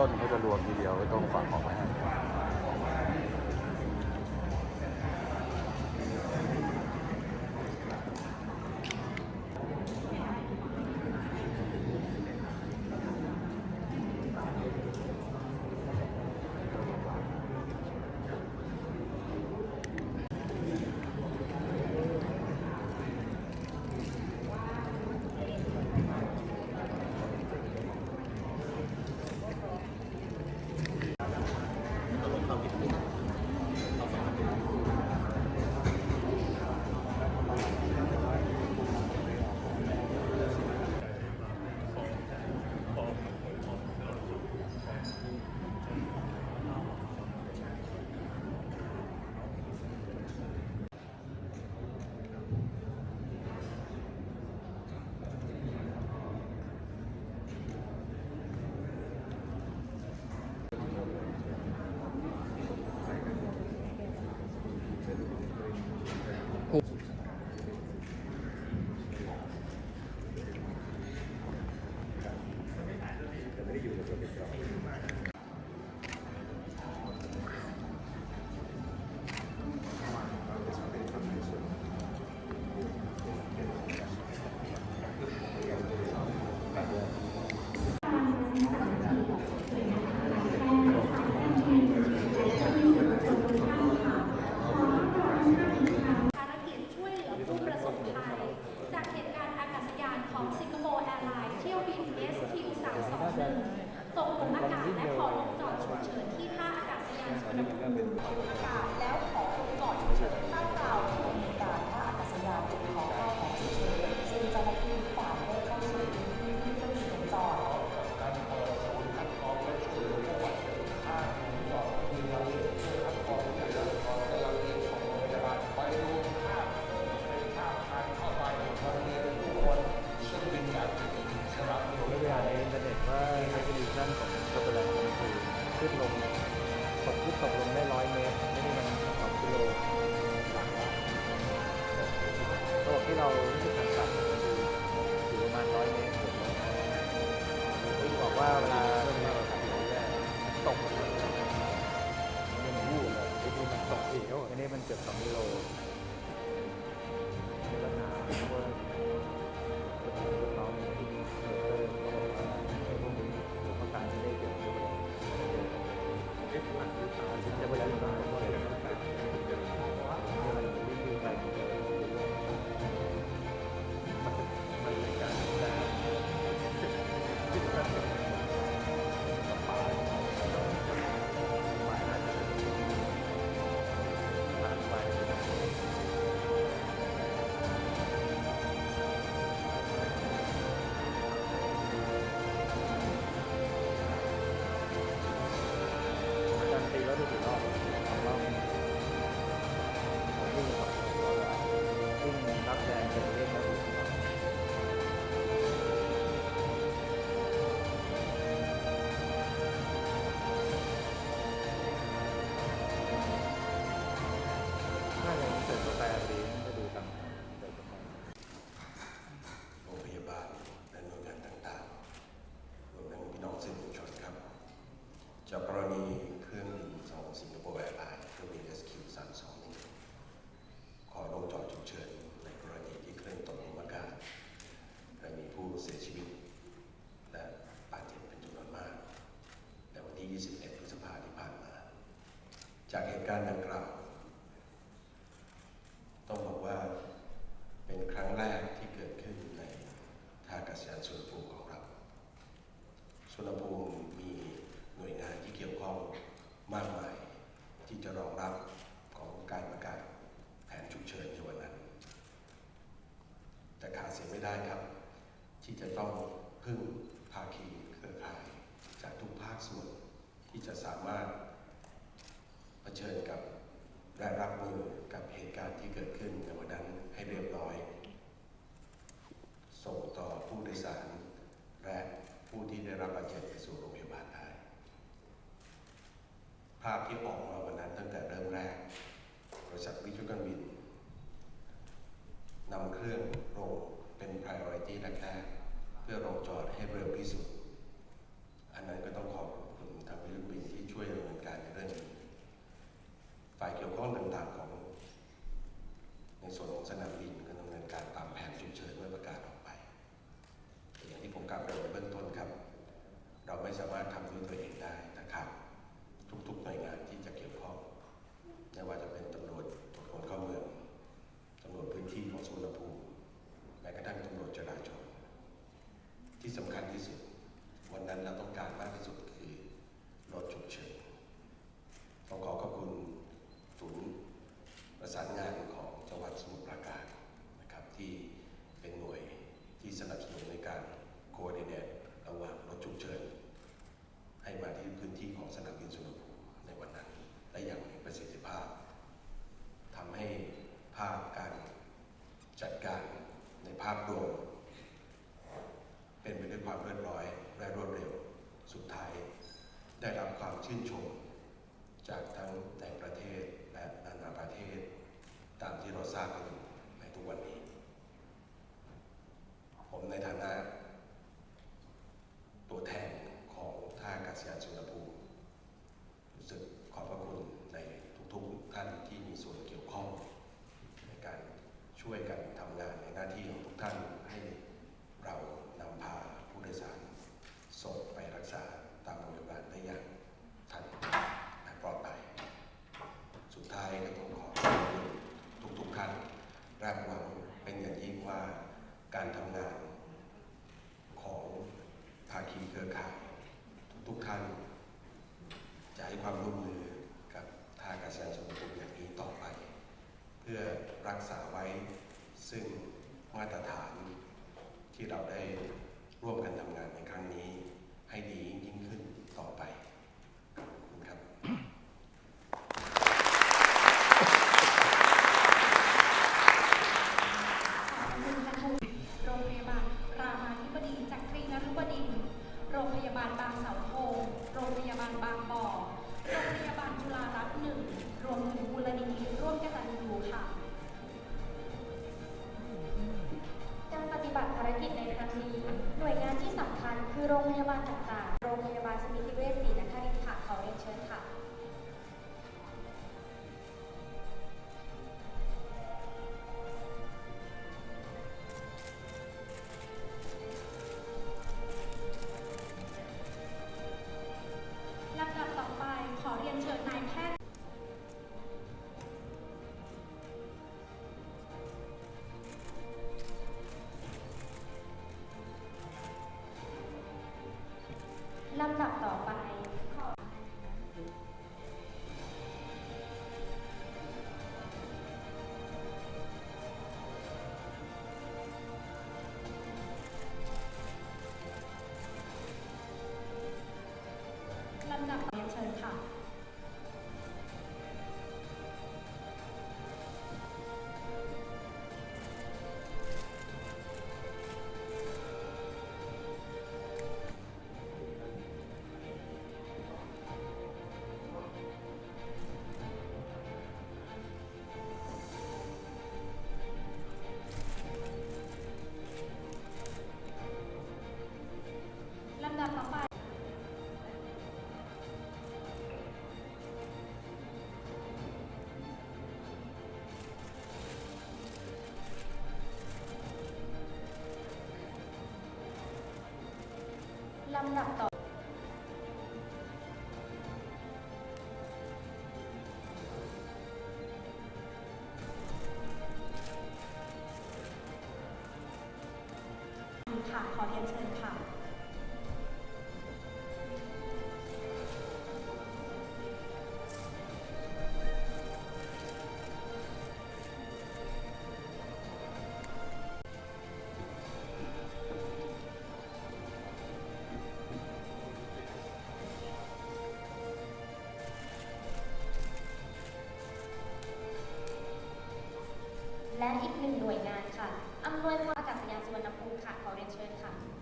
ต้นเขาจะรวมทีเดียวไว้ตรงฝั่งออกมาให้ ภารกิจช่วยเหลือผู้ประสบภัย จากเหตุการณ์อากาศยานของสิงคโปร์แอร์ไลน์เที่ยวบิน SQ ตกหลุมอากาศและขอลงจอดฉุกเฉินที่ท่าอากาศยานสุวรรณภูมิอากาศ ว่าเวลาเรื่องนี้เราทำอยู่เนี่ตกหมดเลยยังวูบเลยไอ้ที่มันตกอีกอันนี้มันเกือบสองกิโลมีปัญหาเพราะว่าเราที่มีเออเขาบอกว่าไอ้พวกนี้ผมประกาศไม่ได้เกี่ยวกับเอ๊ะมันคือตาฉัน จากเหตุการณ์ดังกล่าว ต้องบอกว่าเป็นครั้งแรกที่เกิดขึ้นในท่าอากาศยานสุวรรณภูมิของเราสุวรรณภูมิมีหน่วยงานที่เกี่ยวข้องมากมายที่จะรองรับของการประกาศแผนฉุกเฉินในวันนั้น แต่ขาดเสียไม่ได้ครับ ที่จะต้องพึ่งภาคีเครือข่ายจากทุกภาคส่วนที่จะสามารถ ชิญกับและรับมือกับเหตุการณ์ที่เกิดขึ้นในวันนั้นให้เรียบร้อย ส่งต่อผู้โดยสาร และผู้ที่ได้รับบาดเจ็บไปสู่โรงพยาบาลได้ภาพที่ออกมาวันนั้นตั้งแต่เริ่มแรกบริษัทวิชุการบินนำเครื่องลงเป็น priority แรกๆเพื่อลงจอดให้เร็วที่สุด อันนั้นก็ต้องขอบคุณ ชื่นชม จากทั้งในประเทศและนานาประเทศ ตามที่เราทราบกันอยู่ในทุกวันนี้ ผมในฐานะ ตัวแทนของท่าอากาศยานสุวรรณภูมิรู้สึกขอบพระคุณในทุกๆท่านที่มีส่วนเกี่ยวข้อง ในการช่วยกันทำงานในหน้าที่ของทุกท่านให้เรานำพาผู้โดยสารส่งไปรักษาตามโรงพยาบาลได้อย่างทันและปลอดภัย สุดท้ายก็ต้องขอขอบคุณทุกๆท่านและหวังเป็นอย่างยิ่งว่าการทำงาน ของภาคีเครือข่ายทุกๆท่าน จะให้ความร่วมมือกับท่าอากาศยานสุวรรณภูมิอย่างนี้ต่อไป เพื่อ รักษาไว้ ซึ่งมาตรฐานที่เราได้ร่วมกันทำงานในครั้งนี้ ให้ดียิ่งขึ้นต่อไปขอบคุณครับคุณโรงพยาบาลรามาธิบดีจักรีนฤบดินทร์โรงพยาบาลบางเสาธงโรงพยาบาลบางบ่อ โรงพยาบาลจุฬารัตน์หนึ่ง รวมถึงมูลนิธิร่วมกตัญญูค่ะ ฏิบัติภารกิจในครั้งนี้ หน่วยงานที่สำคัญคือโรงพยาบาลต่างๆ โรงพยาบาลสมิติ ค่ะ ขอเรียนเชิญค่ะ และอีกหนึ่งหน่วยงานค่ะ อำนวยความ อายานสุวรรณภูมิค่ะขอเรียนเชิญค่ะ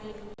านสายการบิน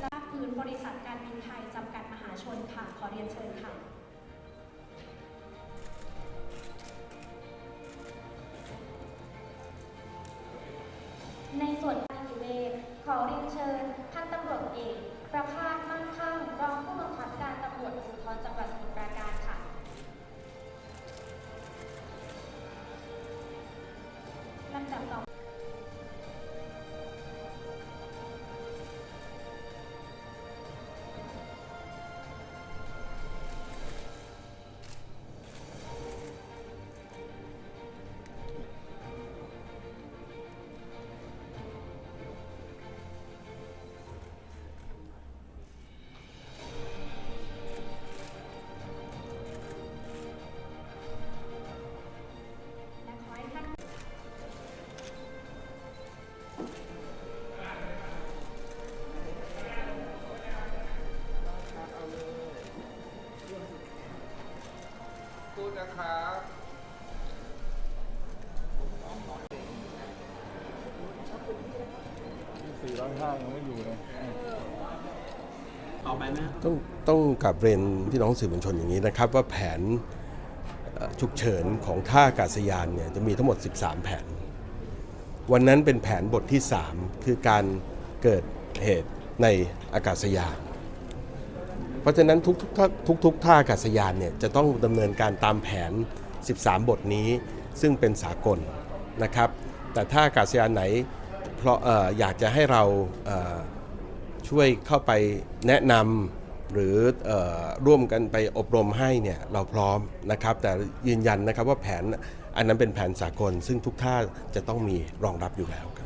และพื้นบริษัทการบินไทย จำกัดมหาชนค่ะ ขอเรียนเชิญค่ะ ครับสี่ร้อยห้ายังไม่อยู่เลยต้องต้องกลับเรียนพี่น้องสื่อมวลชนอย่างนี้นะครับ ว่าแผนเอ่อฉุกเฉินของท่าอากาศยานเนี่ยจะมีทั้งหมด 13 แผน วันนั้นเป็นแผนบทที่ 3 คือการเกิดเหตุในอากาศยาน เพราะฉะนั้นทุกทุกท่าทุกท่าอากาศยานเนี่ยจะต้องดำเนินการตามแผน 13 บทนี้ ซึ่งเป็นสากลนะครับ แต่ถ้าอากาศยานไหนเพราะออยากจะให้เราเช่วยเข้าไปแนะนำหรือออร่วมกันไปอบรมให้เนี่ยเราพร้อมนะครับ แต่ยืนยันนะครับว่าแผนอันนั้นเป็นแผนสากล ซึ่งทุกท่าจะต้องมีรองรับอยู่แล้วครับ